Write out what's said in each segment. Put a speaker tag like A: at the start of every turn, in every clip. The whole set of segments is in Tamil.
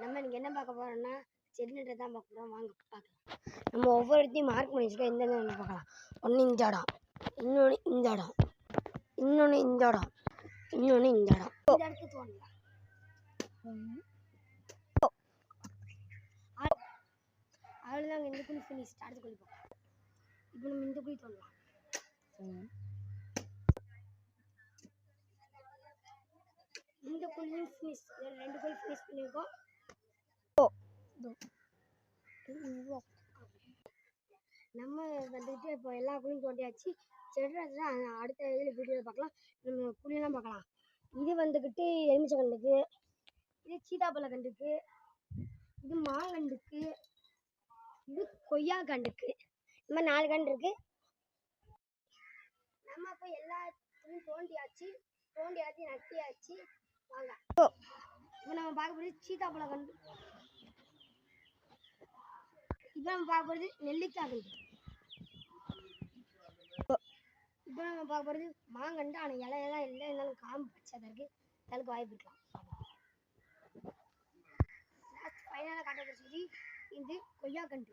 A: நம்ம இன்னைக்கு என்ன பார்க்க போறோம்னா செடி நட்டை தான் பார்க்க போறோம். வாங்க பார்க்கலாம். நம்ம ஒவ்வொரு இடத்தையும் மார்க் பண்ணி வச்சுக்கோ இடம் பார்க்கலாம். ஒன்று இந்த இடம் இன்னொன்று இந்த இடம் இன்னொன்று இந்த இடம் இன்னொன்று இந்த இடம். இந்த இடத்துக்கு தோணலாம் அவ்வளோதாங்க இந்த குழி ஃபினிஷ் அடுத்த குழி போகலாம். இப்போ நம்ம இந்த குழி தோணலாம் இந்த குழியும் ஃபினிஷ் ரெண்டு குழி ஃபினிஷ் பண்ணியிருக்கோம் நம்ம வந்துட்டு இப்போ எல்லா குழியும் தோண்டியாச்சு. செடி அடுத்த இதில் வீடியோவில் பார்க்கலாம். நம்ம குழியெல்லாம் பார்க்கலாம். இது வந்துக்கிட்டு எலுமிச்சை கண்டுக்கு இது சீதாப்பழ கண்டுக்கு இது மாங்கண்டுக்கு இது கொய்யா கண்டுக்கு இந்த மாதிரி நாலு கண்டு இருக்கு. நம்ம இப்போ எல்லாத்துக்கும் தோண்டியாச்சு. தோண்டியாச்சு நட்டியாச்சு. வாங்க. இப்போ நம்ம பார்க்க போகிறது சீதாப்பழ கண்டு இப்போ நம்ம பார்க்க போகிறது நெல்லிக்காய் இப்போ நம்ம பார்க்க மாங்கண்டு ஆனால் இலையெல்லாம் இல்லை. இருந்தாலும் காம்பு பச்சை இருக்குது அதுக்கு வாய்ப்பு இருக்கலாம் ஃபைனலாக காட்டுறது போகிற இது கொய்யாக்கண்டு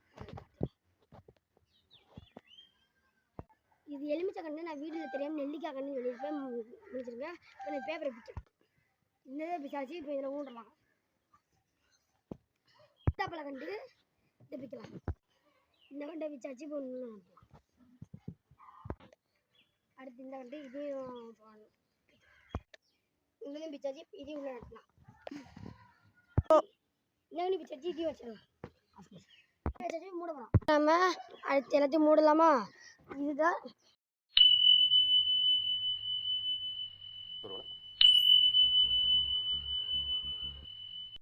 A: இது எலுமிச்சை கண்டு நான் வீட்டில் தெரியாமல் நெல்லிக்காய் கண்டு சொல்லியிருப்பேன். முடிச்சிருக்கேன். இப்போ நான் பேப்பரை பிச்சேன் இந்த பிசாச்சு இப்போ இதில் ஊண்டலாம் சீத்தாப்பழ தப்பிக்கலாம் இந்த வண்டை வச்சாச்சு போடணும் அடுத்து இந்த வண்டி இதையும் இங்கேயும் பிச்சாச்சு இதையும் உள்ள நடத்தலாம். இந்த வண்டி பிச்சாச்சு இதையும் வச்சிடலாம் மூட நம்ம அடுத்து எல்லாத்தையும் மூடலாமா? இதுதான்.